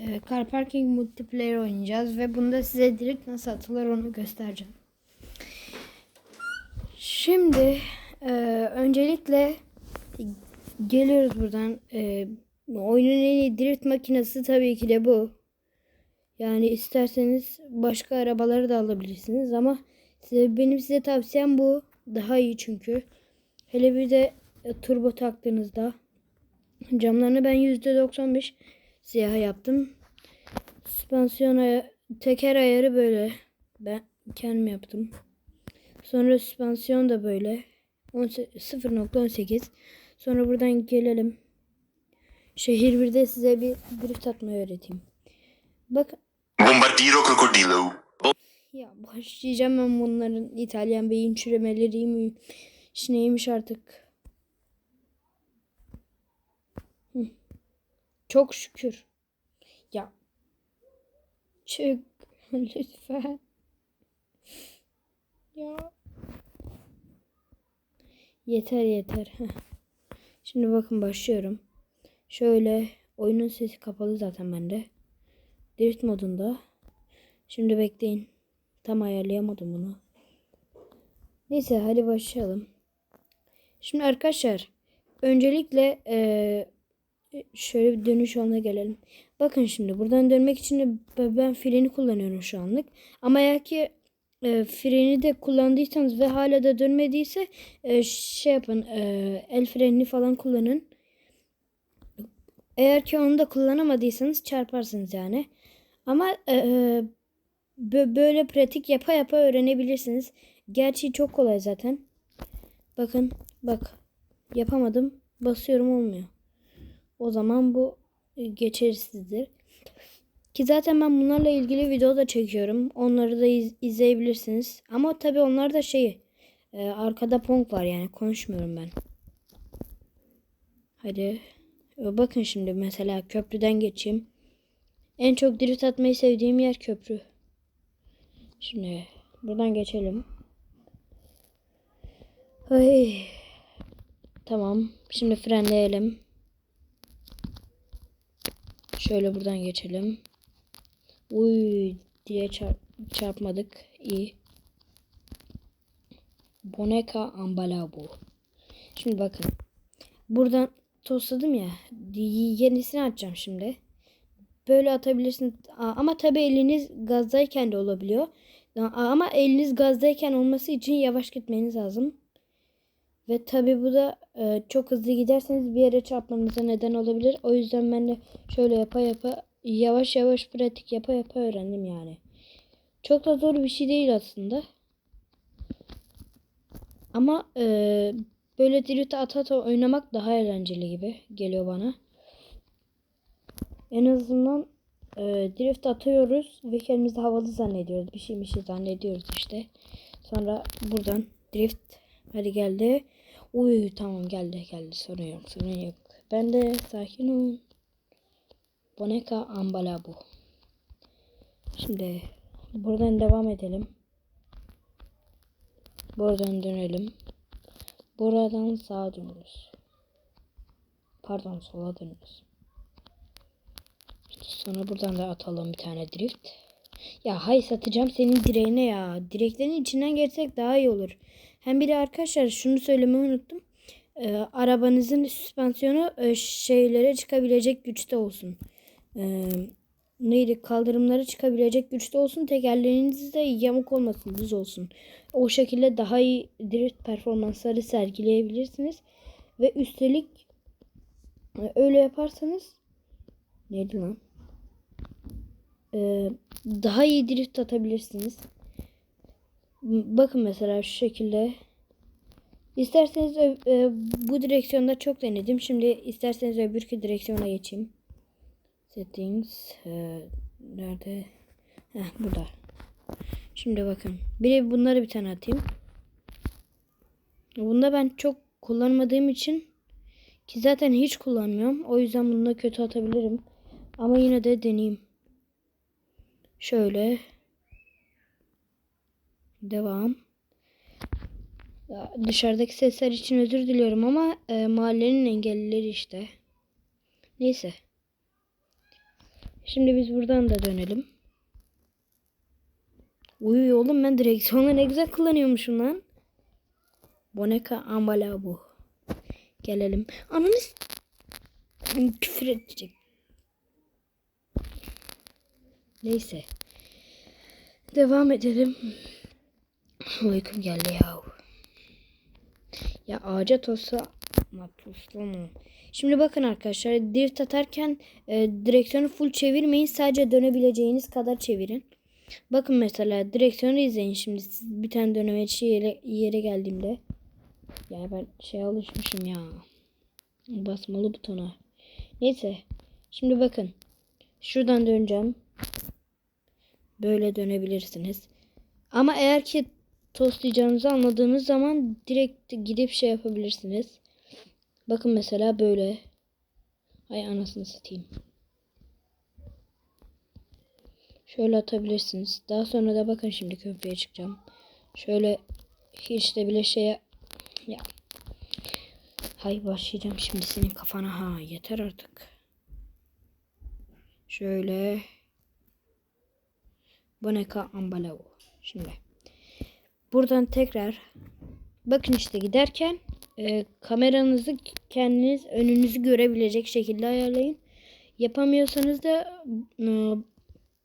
e, Car Parking Multiplayer oynayacağız ve bunda size direkt nasıl atılır onu göstereceğim. Şimdi e, öncelikle geliyoruz buradan. E, oyunun en iyi drift makinesi tabii ki de bu. Yani isterseniz başka arabaları da alabilirsiniz ama size, benim size tavsiyem bu. Daha iyi çünkü. Hele bir de e, turbo taktığınızda camlarını ben %95 siyah yaptım. Süspansiyon aya- teker ayarı böyle. Ben kendim yaptım. Sonra süspansiyon da böyle. 18 0.18. Sonra buradan gelelim. Şehir 1'de size bir drift atmayı öğreteyim. Bak Bombardiro Crocodilo. ya başlayacağım ben bunların İtalyan beyin çürümeleri mi? neymiş artık. Çok şükür. Ya. Çık lütfen. Ya. Yeter yeter. Şimdi bakın başlıyorum. Şöyle oyunun sesi kapalı zaten bende. Drift modunda. Şimdi bekleyin. Tam ayarlayamadım bunu. Neyse hadi başlayalım. Şimdi arkadaşlar öncelikle eee, şöyle bir dönüş yoluna gelelim. Bakın şimdi buradan dönmek için de ben freni kullanıyorum şu anlık. Ama eğer ki e, freni de kullandıysanız ve hala da dönmediyse e, şey yapın e, el frenini falan kullanın. Eğer ki onu da kullanamadıysanız çarparsınız yani. Ama e, bö- böyle pratik yapa yapa öğrenebilirsiniz. Gerçi çok kolay zaten. Bakın bak yapamadım basıyorum olmuyor. O zaman bu e, geçersizdir. Ki zaten ben bunlarla ilgili video da çekiyorum. Onları da iz- izleyebilirsiniz. Ama tabii onlar da şey e, arkada Pong var yani konuşmuyorum ben. Hadi. E, Bakın şimdi mesela köprüden geçeyim. En çok drift atmayı sevdiğim yer köprü. Şimdi buradan geçelim. Ay. Tamam. Şimdi frenleyelim. Şöyle buradan geçelim. Uy diye çarp- çarpmadık. İyi. Boneka Ambalabu. Şimdi bakın. Buradan tosladım ya. Yenisini atacağım şimdi. Böyle atabilirsiniz. Ama tabii eliniz gazdayken de olabiliyor. Ama eliniz gazdayken olması için yavaş gitmeniz lazım. Ve tabii bu da e, çok hızlı giderseniz bir yere çarpmanıza neden olabilir. O yüzden ben de şöyle yapa yapa yavaş yavaş pratik yapa yapa öğrendim yani. Çok da zor bir şey değil aslında. Ama e, böyle drift ata oynamak daha eğlenceli gibi geliyor bana. En azından e, drift atıyoruz ve kendimizi havalı zannediyoruz. Bir şey bir şey zannediyoruz işte. Sonra buradan drift hadi geldi. Uy tamam geldi geldi sorun yok sorun yok. Ben de sakin ol. Boneka ambala bu. Şimdi buradan devam edelim. Buradan dönelim. Buradan sağa dönüyoruz. Pardon sola dönüyoruz. Sonra buradan da atalım bir tane drift. Ya hay satacağım senin direğine ya. Direklerin içinden geçsek daha iyi olur. Hem bir de arkadaşlar şunu söylemeyi unuttum. Ee, arabanızın süspansiyonu e, şeylere çıkabilecek güçte olsun. Ee, neydi kaldırımlara çıkabilecek güçte olsun. Tekerleriniz de yamuk olmasın düz olsun. O şekilde daha iyi drift performansları sergileyebilirsiniz. Ve üstelik e, öyle yaparsanız neydi lan? Ee, daha iyi drift atabilirsiniz. Bakın mesela şu şekilde. İsterseniz e, bu direksiyonda çok denedim. Şimdi isterseniz öbürkü direksiyona geçeyim. Settings e, nerede? Heh, burada. Şimdi bakın. Bir bunları bir tane atayım. Bunda ben çok kullanmadığım için ki zaten hiç kullanmıyorum. O yüzden bunda kötü atabilirim. Ama yine de deneyeyim. Şöyle. Devam. Ya, dışarıdaki sesler için özür diliyorum ama e, mahallenin engellileri işte. Neyse. Şimdi biz buradan da dönelim. Uy oğlum ben direksiyonu ne güzel kullanıyormuşum lan. Boneka ambala bu. Gelelim. Ananı s- küfür edecek. Neyse. Devam edelim. Uykum geldi ya. Ya ağaca tosa ama toslama. Şimdi bakın arkadaşlar dirt atarken e, direksiyonu full çevirmeyin. Sadece dönebileceğiniz kadar çevirin. Bakın mesela direksiyonu izleyin şimdi. Siz bir tane dönemeçi yere, yere geldiğimde. Ya ben şey alışmışım ya. Basmalı butona. Neyse. Şimdi bakın. Şuradan döneceğim. Böyle dönebilirsiniz. Ama eğer ki tostlayacağınızı anladığınız zaman direkt gidip şey yapabilirsiniz. Bakın mesela böyle. Ay anasını satayım. Şöyle atabilirsiniz. Daha sonra da bakın şimdi köprüye çıkacağım. Şöyle hiç de bile şeye ya. Hay başlayacağım şimdi senin kafana ha yeter artık. Şöyle Boneka Ambalao. Şimdi buradan tekrar bakın işte giderken e, kameranızı kendiniz önünüzü görebilecek şekilde ayarlayın. Yapamıyorsanız da e,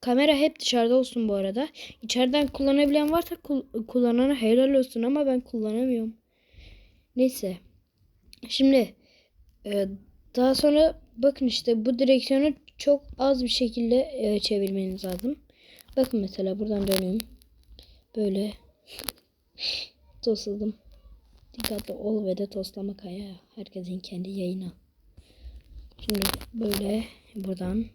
kamera hep dışarıda olsun bu arada. İçeriden kullanabilen varsa kul- kullanana helal olsun ama ben kullanamıyorum. Neyse. Şimdi e, daha sonra bakın işte bu direksiyonu çok az bir şekilde e, çevirmeniz lazım. Bakın mesela buradan dönüyorum. Böyle tosladım. Dikkatli ol ve de toslama kaya. Herkesin kendi yayını. Şimdi böyle buradan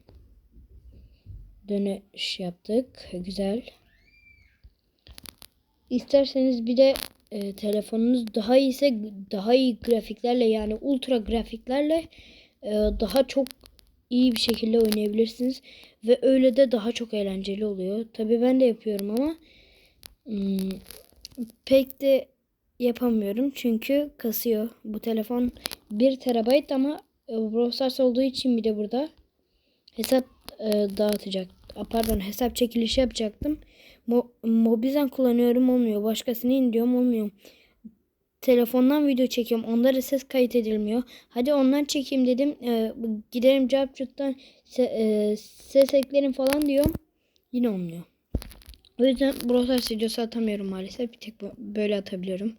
dönüş yaptık. Güzel. İsterseniz bir de e, telefonunuz daha iyiyse daha iyi grafiklerle yani ultra grafiklerle e, daha çok iyi bir şekilde oynayabilirsiniz ve öyle de daha çok eğlenceli oluyor. Tabii ben de yapıyorum ama hmm, pek de yapamıyorum çünkü kasıyor. Bu telefon 1 TB ama e, Brawl olduğu için bir de burada hesap e, dağıtacak. A, Pardon hesap çekilişi yapacaktım. Mo Mobizen kullanıyorum olmuyor. Başkasını indiriyorum olmuyor. Telefondan video çekiyorum. Onda da ses kayıt edilmiyor. Hadi ondan çekeyim dedim. E, giderim Capcut'tan se e, ses eklerim falan diyorum. Yine olmuyor. O yüzden Brawl videosu atamıyorum maalesef. Bir tek böyle atabiliyorum.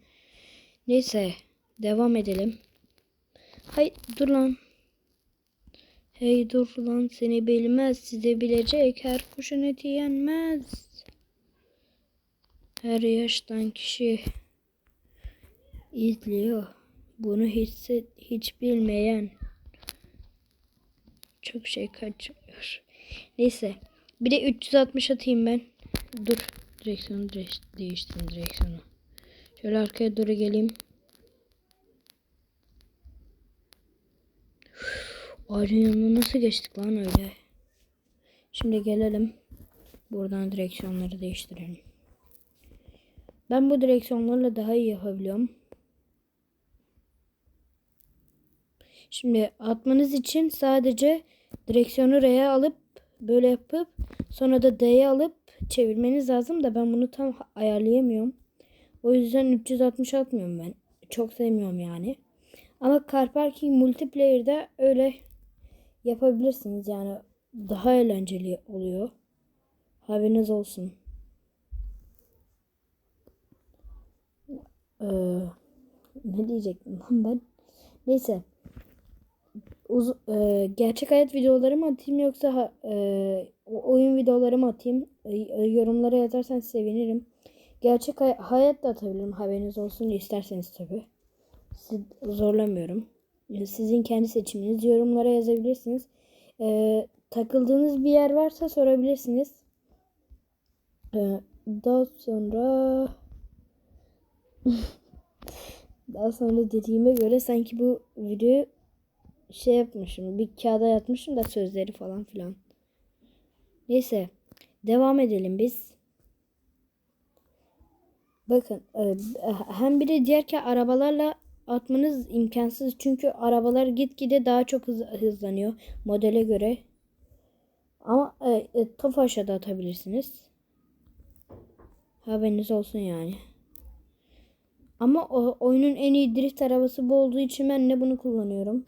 Neyse. Devam edelim. Hay dur lan. Hey dur lan seni bilmez size bilecek her kuşun eti yenmez. Her yaştan kişi izliyor. Bunu hiç, hiç bilmeyen çok şey kaçıyor. Neyse. Bir de 360 atayım ben. Dur. Direksiyonu değiş- değiştireyim direksiyonu. Şöyle arkaya doğru geleyim. Ağacın nasıl geçtik lan öyle? Şimdi gelelim. Buradan direksiyonları değiştirelim. Ben bu direksiyonlarla daha iyi yapabiliyorum. Şimdi atmanız için sadece direksiyonu R'ye alıp böyle yapıp sonra da D'ye alıp çevirmeniz lazım da ben bunu tam ayarlayamıyorum. O yüzden 360 atmıyorum ben. Çok sevmiyorum yani. Ama Car Parking Multiplayer'da öyle yapabilirsiniz yani daha eğlenceli oluyor. Haberiniz olsun. Ee, ne diyecektim ben? Neyse. Uz- e, gerçek hayat videoları mı atayım yoksa e, oyun videoları mı atayım? E, e, yorumlara yazarsan sevinirim. Gerçek hay- hayat da atabilirim haberiniz olsun isterseniz tabi. Sizi zorlamıyorum. E, Sizin kendi seçiminiz. Yorumlara yazabilirsiniz. E, takıldığınız bir yer varsa sorabilirsiniz. E, daha sonra daha sonra dediğime göre sanki bu videoyu şey yapmışım. Bir kağıda yatmışım da sözleri falan filan. Neyse. Devam edelim biz. Bakın e, hem bir de diğer ki arabalarla atmanız imkansız. Çünkü arabalar gitgide daha çok hız, hızlanıyor modele göre. Ama e, e, Tofaş'a da atabilirsiniz. Haberiniz olsun yani. Ama o, oyunun en iyi drift arabası bu olduğu için ben de bunu kullanıyorum.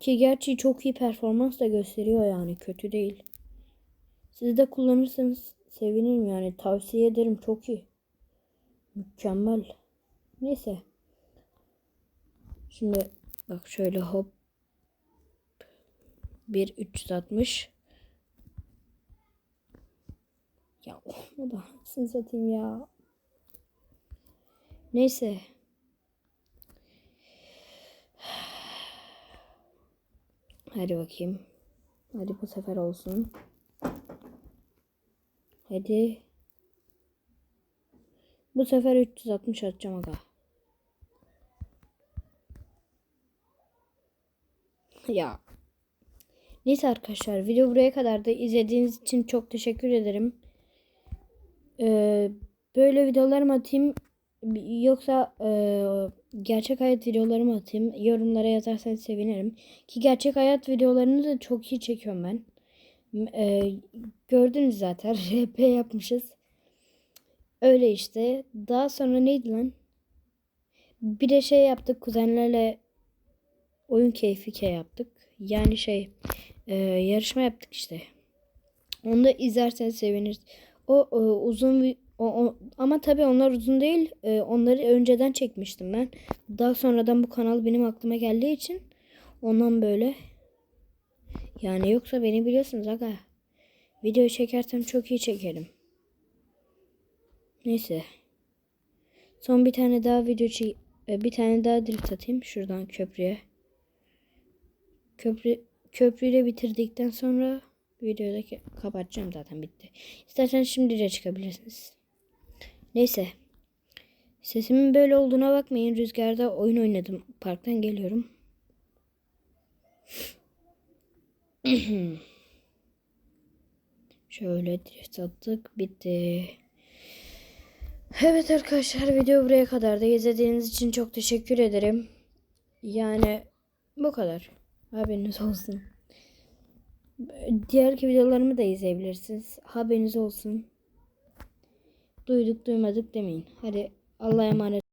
Ki gerçi çok iyi performans da gösteriyor yani kötü değil. Siz de kullanırsanız sevinirim yani tavsiye ederim çok iyi. Mükemmel. Neyse. Şimdi bak şöyle hop. 1 360. Ya olmadı. Anasını satayım ya. Neyse. Hadi bakayım. Hadi bu sefer olsun. Hadi. Bu sefer 360 atacağım aga. Ya. Neyse arkadaşlar video buraya kadar da izlediğiniz için çok teşekkür ederim. Ee, böyle videolarımı atayım yoksa e, gerçek hayat videolarımı atayım yorumlara yazarsanız sevinirim. Ki gerçek hayat videolarını da çok iyi çekiyorum ben. E, gördünüz zaten RP yapmışız. Öyle işte. Daha sonra neydi lan? Bir de şey yaptık kuzenlerle oyun keyfi ke yaptık. Yani şey e, yarışma yaptık işte. Onu da izlerseniz seviniriz. O, o uzun o, o- ama tabii onlar uzun değil. E, onları önceden çekmiştim ben. Daha sonradan bu kanal benim aklıma geldiği için ondan böyle. Yani yoksa beni biliyorsunuz aga. Video çekersem çok iyi çekerim. Neyse. Son bir tane daha video çek e, bir tane daha drift atayım şuradan köprüye. Köprü köprüyle bitirdikten sonra videodaki kapatacağım zaten bitti. İsterseniz şimdi de çıkabilirsiniz. Neyse. Sesimin böyle olduğuna bakmayın. Rüzgarda oyun oynadım. Parktan geliyorum. Şöyle drift attık. Bitti. Evet arkadaşlar video buraya kadar da izlediğiniz için çok teşekkür ederim. Yani bu kadar. Haberiniz olsun. Diğer videolarımı da izleyebilirsiniz. Haberiniz olsun. Duyduk duymadık demeyin. Hadi Allah'a emanet.